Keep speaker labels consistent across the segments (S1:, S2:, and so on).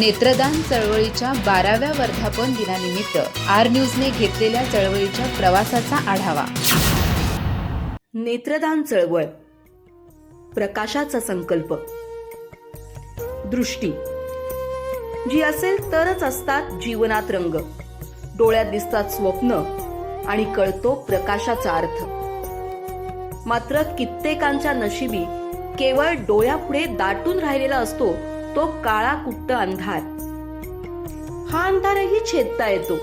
S1: नेत्रदान चळवळीच्या बाराव्या वर्धापन दिनानिमित्त आर न्यूजने घेतलेल्या चळवळीच्या प्रवासाचा आढावा.
S2: नेत्रदान चळवळ. प्रकाशाचा संकल्प. दृष्टी. जी असेल तरच असतात जीवनात रंग. डोळ्यात दिसतात स्वप्न आणि कळतो प्रकाशाचा अर्थ. मात्र कित्येकांच्या नशिबी केवळ डोळ्यापुढे दाटून राहिलेला असतो तो काळा कुट्ट अंधार. हा अंधारही छेदता येतो.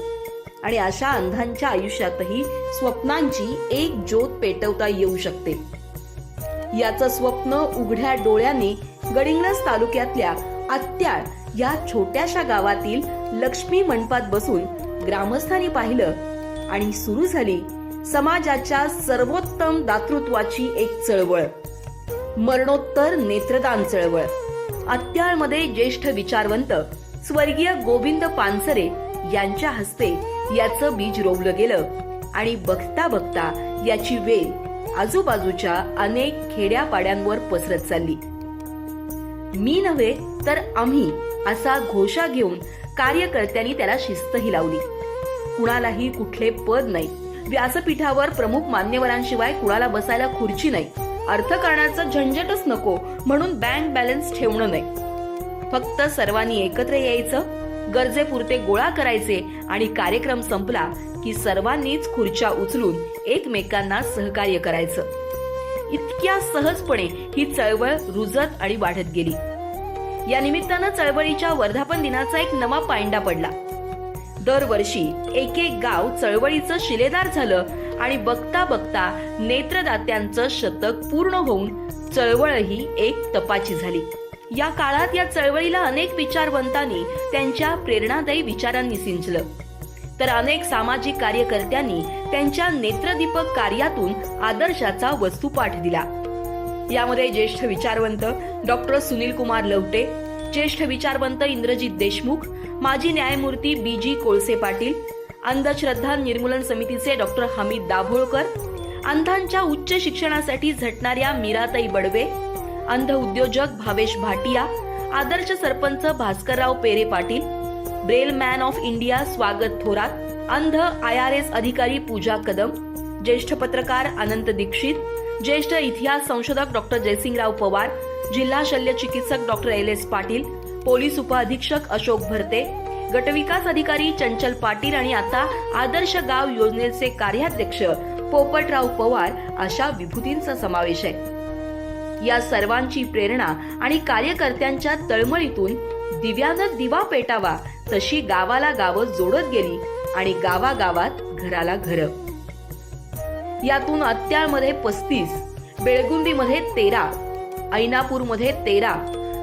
S2: आणि अशा अंधांच्या आयुष्यातही स्वप्नांची एक ज्योत पेटवता येऊ शकते. याचं स्वप्न उघड्या डोळ्याने गडिंग्लज तालुक्यातल्या आत्याळ या छोट्याशा गावातील लक्ष्मी मंडपात बसून ग्रामस्थांनी पाहिलं आणि सुरू झाली समाजाच्या सर्वोत्तम दातृत्वाची एक चळवळ. मरणोत्तर नेत्रदान चळवळ. अत्याळमध्ये ज्येष्ठ विचारवंत स्वर्गीय गोविंद पानसरे यांच्या हस्ते याचं बीज रोवलं गेलं आणि बघता बघता याची वेल आजूबाजूच्या अनेक खेड्यापाड्यांवर पसरत चालली. मी नव्हे तर आम्ही असा घोषा घेऊन कार्यकर्त्यांनी त्याला शिस्तही लावली. कुणालाही कुठले पद नाही. व्यासपीठावर प्रमुख मान्यवरांशिवाय कुणाला बसायला खुर्ची नाही. अर्थकारणाचं झंझटच नको म्हणून बँक बॅलन्स ठेवणं नाही. फक्त सर्वांनी एकत्र यायचं गरजेपुरते गोळा करायचे आणि कार्यक्रम संपला की सर्वांनीच खुर्च्या उचलून एकमेकांना सहकार्य करायचं. इतक्या सहजपणे ही चळवळ रुजत आणि वाढत गेली. या निमित्तानं चळवळीच्या वर्धापन दिनाचा एक नवा पायंडा पडला. दरवर्षी एक एक गाव चळवळीचं शिलेदार झालं आणि बघता बघता नेत्रदात्यांचं शतक पूर्ण होऊन चळवळही एक तपाची झाली. या काळात या चळवळीला अनेक विचारवंतांनी त्यांच्या प्रेरणादायी विचारांनी सिंचलं. तर अनेक सामाजिक कार्यकर्त्यांनी त्यांच्या नेत्रदीपक कार्यातून आदर्शाचा वस्तुपाठ दिला. यामध्ये ज्येष्ठ विचारवंत डॉक्टर सुनील कुमार लवटे ज्येष्ठ विचारवंत इंद्रजित देशमुख माजी न्यायमूर्ती बी जी कोळसे पाटील अंधश्रद्धा निर्मूलन समितीचे डॉक्टर हमीद दाभोळकर अंधांच्या उच्च शिक्षणासाठी झटणाऱ्या मीराताई बडवे अंध उद्योजक भावेश भाटिया आदर्श sarpanch Bhaskarrao Pere Patil Braille man of India स्वागत थोरात अंध आय आर एस अधिकारी पूजा कदम ज्येष्ठ पत्रकार अनंत दीक्षित ज्येष्ठ इतिहास संशोधक डॉक्टर जयसिंगराव पवार जिल्हा शल्य चिकित्सक doctor L S Patil police उपअधीक्षक अशोक भरते गटविकास अधिकारी चंचल पाटील आणि आता आदर्श गाव योजनेचे कार्याध्यक्ष पोपटराव पवार अशा विभूतींचा समावेश आहे. या सर्वांची प्रेरणा आणि कार्यकर्त्यांच्या तळमळीतून दिव्यानं दिवा पेटावा तशी गावाला गावं जोडत गेली आणि गावागावात घराला घर. यातून अत्याळमध्ये पस्तीस बेळगुंदीमध्ये तेरा ऐनापूरमध्ये तेरा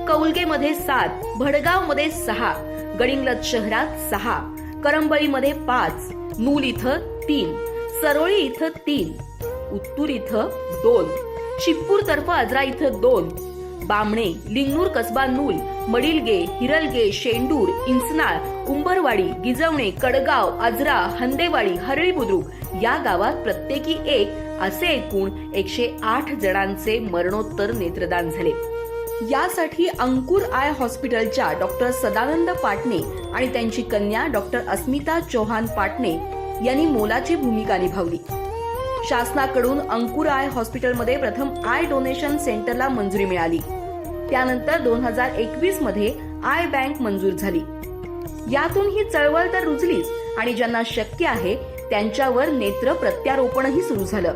S2: कौलगेमध्ये सात भडगावमध्ये सहा गडिंगलज शहरात सहा करंबळीमध्ये पाच नूल इथं तीन सरोळी इथं तीन उत्तूर इथं दोन शिपूर तर्फ आजरा इथं दोन बामणे लिंगनूर कसबा नूल मडिलगे हिरलगे शेंडूर इंचनाळ उंबरवाडी गिजवणे कडगाव आजरा हंदेवाडी हरळी बुद्रुक या गावात प्रत्येकी एक असे एकूण एकशे आठ जणांचे मरणोत्तर नेत्रदान झाले. यासाठी अंकुर आय हॉस्पिटलच्या डॉक्टर सदानंद पाटणे आणि त्यांची कन्या डॉक्टर अस्मिता चौहान पाटणे यांनी मोलाची भूमिका निभावली. शासनाकडून अंकुर आय हॉस्पिटलमध्ये प्रथम आय डोनेशन सेंटरला मंजुरी मिळाली. त्यानंतर दोन हजार एकवीसमध्ये आय बँक मंजूर झाली. यातून ही चळवळ तर रुजलीच आणि ज्यांना शक्य आहे त्यांच्यावर नेत्र प्रत्यारोपणही सुरू झालं.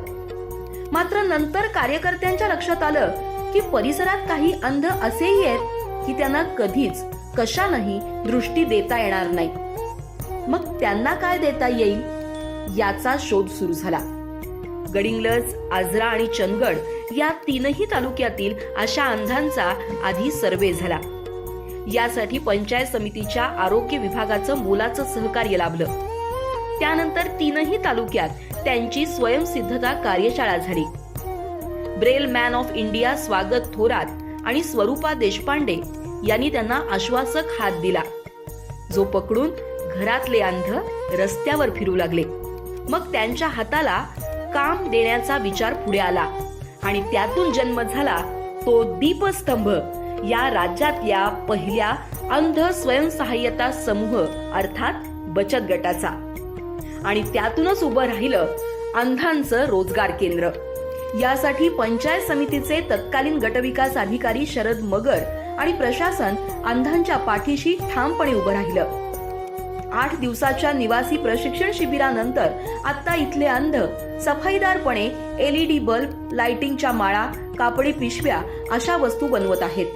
S2: मात्र नंतर कार्यकर्त्यांच्या लक्षात आलं की परिसरात काही अंध असेही आहेत की त्यांना कधीच कशानही दृष्टी देता येणार नाही. मग त्यांना काय देता येईल? याचा शोध सुरू झाला. गडिंग्लज आजरा आणि चंदगड या तीनही तालुक्यातील अशा अंधांचा आधी सर्वे झाला. यासाठी पंचायत समितीच्या आरोग्य विभागाचं मोलाचं सहकार्य लाभलं. त्यानंतर तीनही तालुक्यात त्यांची स्वयंसिद्धता कार्यशाळा झाली. ब्रेल मॅन ऑफ इंडिया स्वागत थोरात आणि स्वरूपा देशपांडे यांनी त्यांना आश्वासक हात दिला. जो पकडून घरातले अंध रस्त्यावर फिरू लागले. मग त्यांच्या हाताला काम देण्याचा विचार पुढे आला आणि त्यातून जन्म झाला तो दीपस्तंभ या राज्यातल्या पहिल्या अंध स्वयंसहाय्यता समूह अर्थात बचत गटाचा. आणि त्यातूनच उभं राहिलं अंधांचं रोजगार केंद्र. यासाठी पंचायत समितीचे तत्कालीन गटविकास अधिकारी शरद मगर आणि प्रशासन अंधांच्या पाठीशी ठामपणे उभं राहिलं. आठ दिवसाच्या निवासी प्रशिक्षण शिबिरानंतर आता इथले अंध सफाईदारपणे एलईडी बल्ब लाइटिंगच्या माळा कापडी पिशव्या अशा वस्तू बनवत आहेत.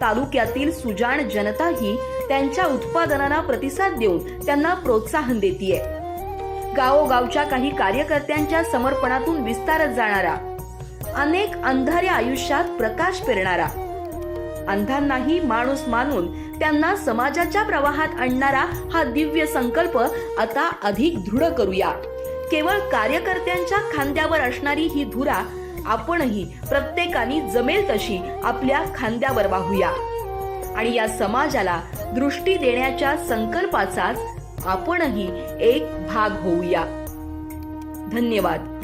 S2: तालुक्यातील सुजाण जनताही त्यांच्या उत्पादनांना प्रतिसाद देऊन त्यांना प्रोत्साहन देतीये. गावोगावच्या काही कार्यकर्त्यांच्या समर्पणातून विस्तारत जाणारा अनेक अंधाऱ्या आयुष्यात प्रकाश पेरणारा. अंधांनाही माणूस मानून त्यांना समाजाच्या प्रवाहात आणणारा हा दिव्य संकल्प आता अधिक दृढ करूया. केवळ कार्यकर्त्यांच्या खांद्यावर असणारी ही धुरा आपणही प्रत्येकाने जमेल तशी आपल्या खांद्यावर वाहूया. आणि या समाजाला दृष्टी देण्याच्या संकल्पाचाच आपणही एक भाग होऊया. धन्यवाद.